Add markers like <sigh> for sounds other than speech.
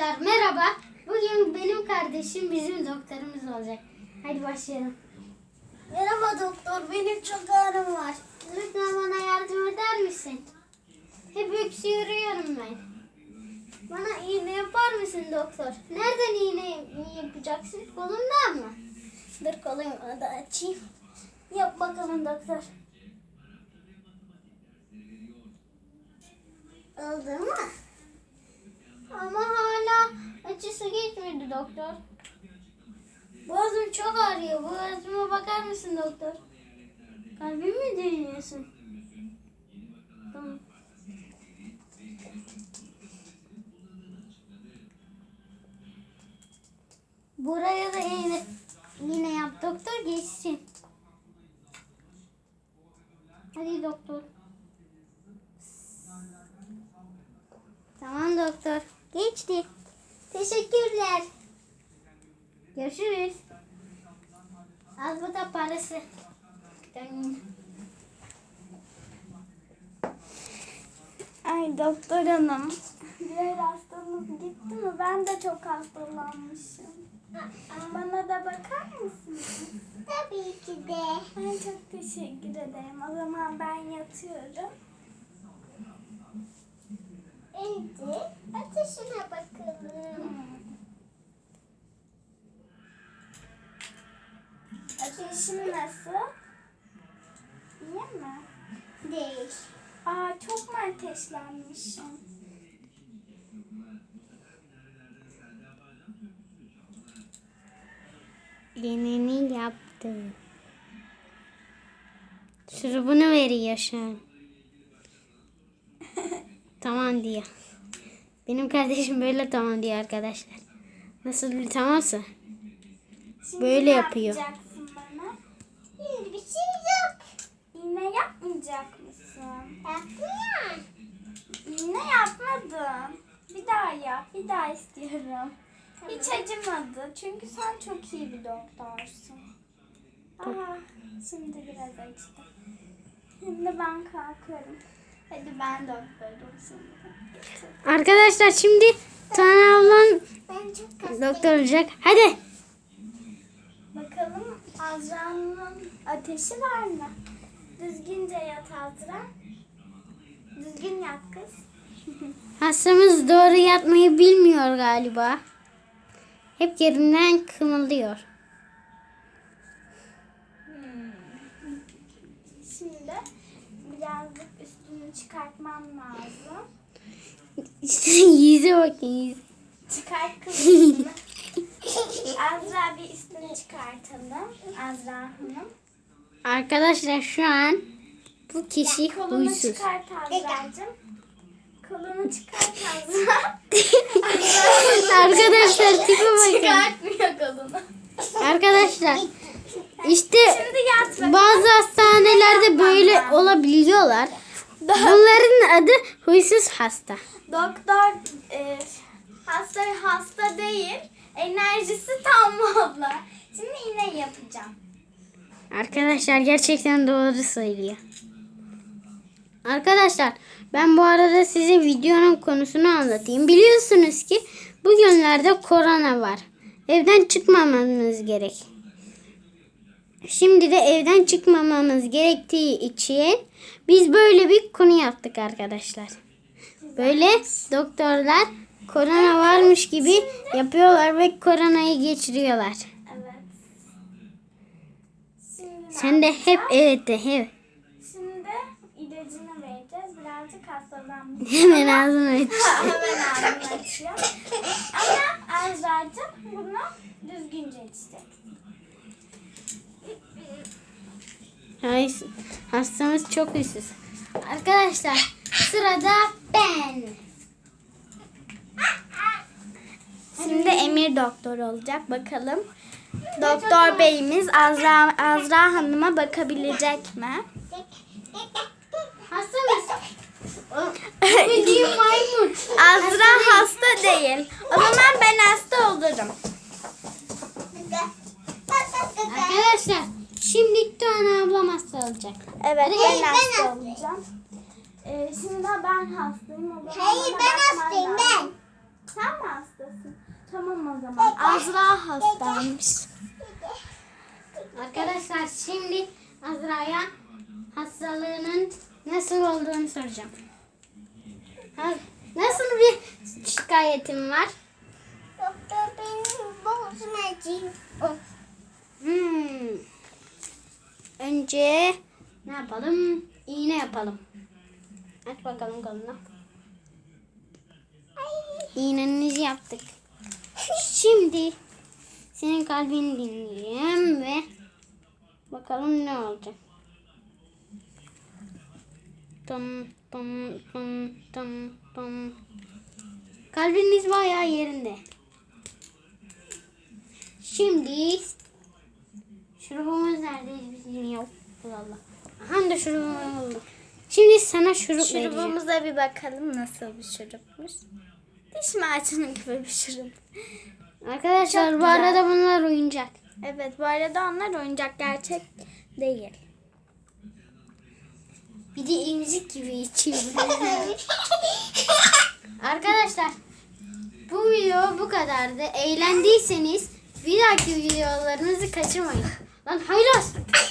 Arkadaşlar merhaba. Bugün benim kardeşim bizim doktorumuz olacak. Hadi başlayalım. Merhaba doktor. Benim çok ağrım var. Lütfen bana yardım eder misin? Hep öksürüyorum ben. Bana iğne yapar mısın doktor? Nereden iğne yapacaksın? Kolumdan mı? Dur kolumu da açayım. Yap bakalım doktor. Oldu mu? Doktor. Boğazım çok ağrıyor. Boğazıma bakar mısın doktor? Kalbimi mi deniyorsun? Tamam. Buraya da iğne, iğne yap doktor geçsin. Hadi doktor. Tamam doktor. Geçti. Teşekkürler. Görüşürüz. Al bu da parası. Ay doktor hanım. Diğer hastamız gitti mi? Ben de çok hastalanmışım. Bana da bakar mısınız? Tabii ki de. Ay çok teşekkür ederim. O zaman ben yatıyorum. Şimdi ateşine bakalım. Ateşim nasıl? İyi mi? Değil. Aa çok mu ateşlenmişim? İğneni yaptı. Şurubunu veriyor şu an. tamam diyor. Benim kardeşim böyle tamam diyor arkadaşlar. Nasıl tamamsa? Şimdi Böyle yapıyor. yapacaksın bana? Bir şey yok. İğne yapmayacak mısın? Yapmıyor. İğne yapmadım. Bir daha yap. Bir daha istiyorum. Hiç acımadı. Çünkü sen çok iyi bir doktorsun. Aha, şimdi biraz acıdı. Şimdi ben kalkıyorum. Hadi ben doktorum şimdi. Arkadaşlar şimdi Tane çok doktor olacak. Hadi. Bakalım Azra'nın ateşi var mı? Düzgünce yat Azra. Düzgün yat kız. <laughs> Hastamız doğru yatmayı bilmiyor galiba. Hep yerinden kımıldıyor. Şimdi birazcık üstünü çıkartmam lazım. <laughs> Yüze bakın yüze. Çıkart kız üstünü. <laughs> Azra bir üstünü çıkartalım. Azra Hanım. Arkadaşlar şu an bu kişi Kolunu huysuz. Azra'cığım. Kolunu çıkart Azra. <laughs> Arkadaşlar tipe bakın. Çıkartmıyor kolunu. Arkadaşlar işte bazı hastanelerde böyle olabiliyorlar. Bunların adı huysuz hasta. Doktor e, hasta hasta değil. Enerjisi tam valla. Şimdi iğne yapacağım. Arkadaşlar gerçekten doğru söylüyor. Arkadaşlar ben bu arada size videonun konusunu anlatayım. Biliyorsunuz ki bugünlerde korona var. Evden çıkmamamız gerek. Şimdi de evden çıkmamamız gerektiği için biz böyle bir konu yaptık arkadaşlar. Böyle doktorlar korona varmış gibi yapıyorlar ve koronayı geçiriyorlar. Sen de hep evet de hep. Şimdi ilacını vereceğiz. Birazcık hastalanmış. Hemen ağzını aç. Hemen ağzını açıyor. Ama Azra'cığım bunu düzgünce içecek. Ay, hastamız çok huysuz. Arkadaşlar sırada ben. Şimdi Emir doktor olacak. Bakalım. Doktor beyimiz Azra, Azra Hanım'a bakabilecek mi? <laughs> Bildiğin maymun. Azra hasta değil. O zaman ben hasta olurum. Arkadaşlar şimdi Tuana ablam hasta olacak. Evet ben Hayır, ben hasta hastayım. olacağım. Ee, şimdi ben hastayım. O Hayır ben hastayım lazım. ben. Sen mi hastasın? Tamam o zaman. Azra hastaymış. Arkadaşlar şimdi Azra'ya hastalığının nasıl olduğunu soracağım. Nasıl bir şikayetin var? Doktor benim boğazım. Hmm. Önce ne yapalım? İğne yapalım. Aç bakalım kolunu. İğnenizi yaptık. Şimdi senin kalbini dinleyeyim ve bakalım ne olacak. Tum tum tum tum tum. Kalbiniz bayağı yerinde. Şimdi şurubumuz neredeydi bizim yok. Allah. Aha da şurubum. Şimdi sana şurup vereceğim. Şurubumuza bir bakalım nasıl bir şurupmuş. Diş macunu gibi şurup. Arkadaşlar Çok bu güzel. arada bunlar oyuncak. Evet bu arada onlar oyuncak gerçek değil. Bir de emzik gibi içiyor. <laughs> Arkadaşlar bu video bu kadardı. Eğlendiyseniz bir dahaki videolarımızı kaçırmayın. Lan haylaz.